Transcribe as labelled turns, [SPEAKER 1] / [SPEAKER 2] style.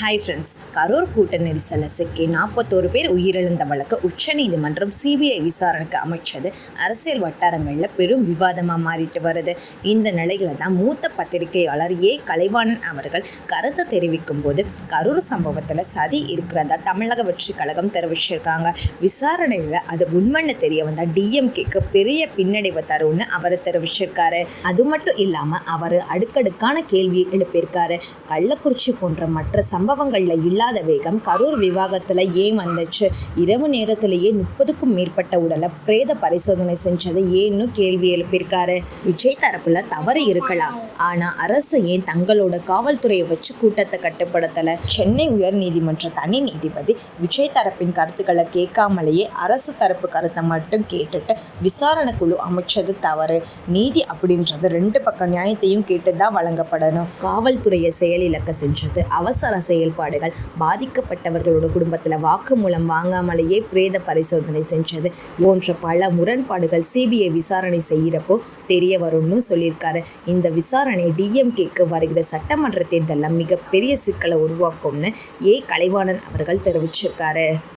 [SPEAKER 1] Hi friends Karur கூட்ட நெரிசல சிக்கி நாற்பத்தோரு பேர் உயிரிழந்த வழக்கு உச்சநீதிமன்றம் சிபிஐ விசாரணைக்கு அமைச்சது. அரசியல் வட்டாரங்களில் பெரும் விவாதமாக மாறிட்டு வருது. இந்த நிலையில தான் மூத்த பத்திரிகையாளர் ஏ. கலைவாணன் அவர்கள் கருத்து தெரிவிக்கும் போது கரூர் சம்பவத்தில் சதி இருக்கிறதா தமிழக வெற்றி கழகம் தெரிவிச்சிருக்காங்க. விசாரணையில் அது உண்மைன்னு தெரிய வந்தால் டிஎம்கேக்கு பெரிய பின்னடைவு தரும்னு அவர் தெரிவிச்சிருக்காரு. அது மட்டும் இல்லாமல் அவர் அடுக்கடுக்கான கேள்வியை எழுப்பியிருக்காரு. கள்ளக்குறிச்சி போன்ற மற்ற சம்பவங்களில் இல்லாத வேகம் கரூர் விவாகத்தில் ஏன் வந்துச்சு? இரவு நேரத்திலேயே முப்பதுக்கும் மேற்பட்ட உடலை பிரேத பரிசோதனை செஞ்சது ஏன்னு கேள்வி எழுப்பியிருக்காரு. விஜய் தரப்புல தவறு இருக்கலாம். ஆனால் அரசு ஏன் தங்களோட காவல்துறையை வச்சு கூட்டத்தை கட்டுப்படுத்தலை? சென்னை உயர்நீதிமன்ற தனி நீதிபதி விஜய் தரப்பின் கருத்துக்களை கேட்காமலேயே அரசு தரப்பு கருத்தை மட்டும் கேட்டுட்டு விசாரணை குழு அமைச்சது தவறு. நீதி அப்படின்றது ரெண்டு பக்கம் நியாயத்தையும் கேட்டு தான் வழங்கப்படணும். காவல்துறையை செயலிழக்க செஞ்சது அவசர செயல்பாடுகள். பாதிக்கப்பட்டவர்களோட குடும்பத்தில் வாக்குமூலம் வாங்காமலேயே பிரேத பரிசோதனை செஞ்சது போன்ற பல முரண்பாடுகள் சிபிஐ விசாரணை செய்கிறப்போ தெரிய வரும்னு சொல்லியிருக்காரு. இந்த விசாரணை டிஎம்கேக்கு வருகிற சட்டமன்ற தேர்தலில் மிகப்பெரிய சிக்கலை உருவாக்கும்னு ஏ கலைவாணன் அவர்கள் தெரிவிச்சிருக்காரு.